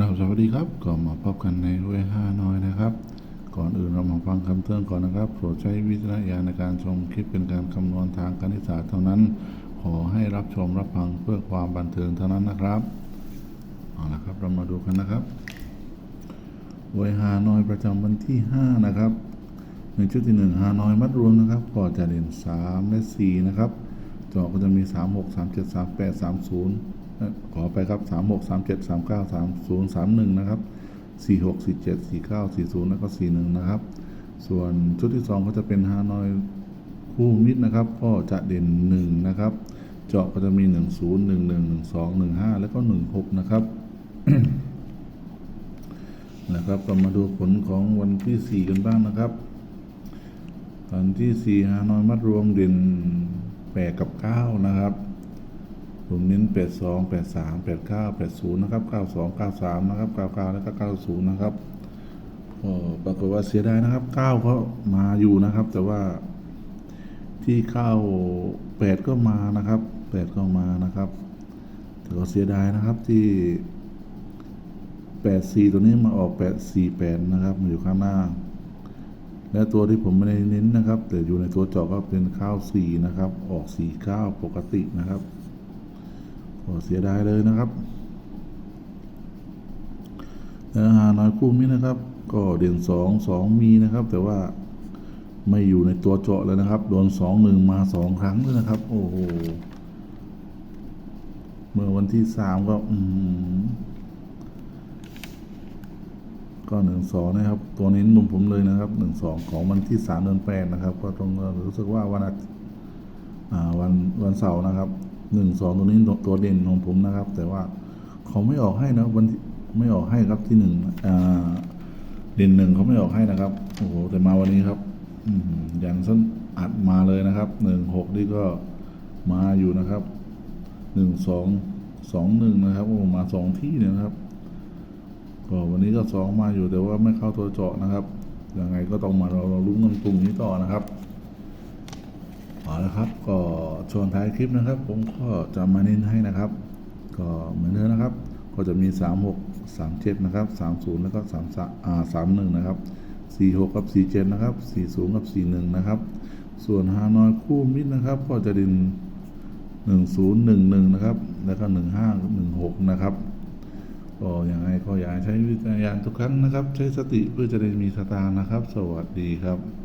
ครับสวัสดีครับก็มาพบกันในเวห้าน้อยนะครับ ก่อนอื่นเรามาฟังคำเตือนก่อนนะครับโปรดใช้วิจารณญาณในการชมคลิปเป็นการคำนวณทางคณิตศาสตร์เท่านั้น ขอให้รับชมรับฟังเพื่อความบันเทิงเท่านั้นนะครับเอาละครับเรามาดูกันนะครับเวหาน้อยประจำวันที่ 5 นะครับในชุดที่1หาน้อยมัดรวมนะครับก็จะเด่น3และ4นะครับจอก็จะมี 3 6 3 7 3 8 3 0เอ่อ ขอไปครับ3 6 3 7 3 9 3 0 3 1นะครับ4 6 4 7 4 9 4 0แล้วก็4 1นะครับ ส่วนชุดที่2ก็จะเป็นฮานอยคู่มิตรนะครับ ก็จะเด่น1นะครับ เจาะก็จะมี1 0 1 1 1 2 1 5แล้วก็1 6นะครับนะครับก็มาดูผลของวันที่4กันบ้างนะครับวันที่4ฮานอยมัดรวมเด่น8กับ9นะครับ ผมเน้น 82 83 89 80 นะครับ 92 93 นะครับ 99 แล้วก็ 90 นะครับก็ปรากฏว่าเสียดายนะครับ 9 ก็มาอยู่นะครับ แต่ว่าที่9 8ก็มานะครับ 8 ก็มานะครับ แต่ก็เสียดายนะครับที่ 84 ตัวนี้มาออก 848 นะครับมาอยู่ข้างหน้า และตัวที่ผมไม่ได้เน้นนะครับ แต่อยู่ในตัวจาะก็เป็นข้าว4นะครับ ออก 49 ปกตินะครับ ก็เสียดายเลยนะครับแล้วหาน้อยคู่นี้นะครับ ก็เด่น2 2มีนะครับ แต่ว่าไม่อยู่ในตัวเจาะเลยนะครับ โดน2 1มา2ครั้งเลยนะครับ โอ้โห เมื่อวันที่3ก็ อืมก็หนึ่งสองนะครับ ตัวนี้นุ่มผมเลยนะครับหนึ่งสองของวันที่สามเดือนแปดนะครับ ก็ตรงรู้สึกว่าวันอาทิตย์อ่าวันวันเสาร์นะครับ หนึ่งสองตัวนี้ตัวเด่นของผมนะครับ แต่ว่าเขาไม่ออกให้นะวันที่ไม่ออกให้ครับที่หนึ่งอ่าเด่นหนึ่งเขาไม่ออกให้นะครับโอ้โหแต่มาวันนี้ครับอือย่างสั้นอัดมาเลยนะครับหนึ่งหกนี่ก็มาอยู่นะครับหนึ่งสองสองหนึ่งนะครับโอ้มาสองที่เนี่ยนะครับก็วันนี้ก็สองมาอยู่แต่ว่าไม่เข้าตัวเจาะนะครับยังไงก็ต้องมาเราเราลุ้นกันกลุ่มนี้ต่อนะครับ เอาละครับ ก็ช่วนท้ายคลิปนะครับ ผมก็จะมาเน้นให้นะครับ ก็เหมือนเดิมนะครับ ก็จะมี 3 6 3 7 นะครับ 30 แล้วก็3 3อ่า31 นะครับ 46 กับ 47 นะครับ 40 กับ 41 นะครับ ส่วนฮานอยคู่มิดนะครับ ก็จะดิน 1011 นะครับ แล้วก็ 1516 นะครับก็ยังไงก็อย่าใช้วิจารณญาณทุกครั้งนะครับ ใช้สติเพื่อจะได้มีสตางค์นะครับ สวัสดีครับ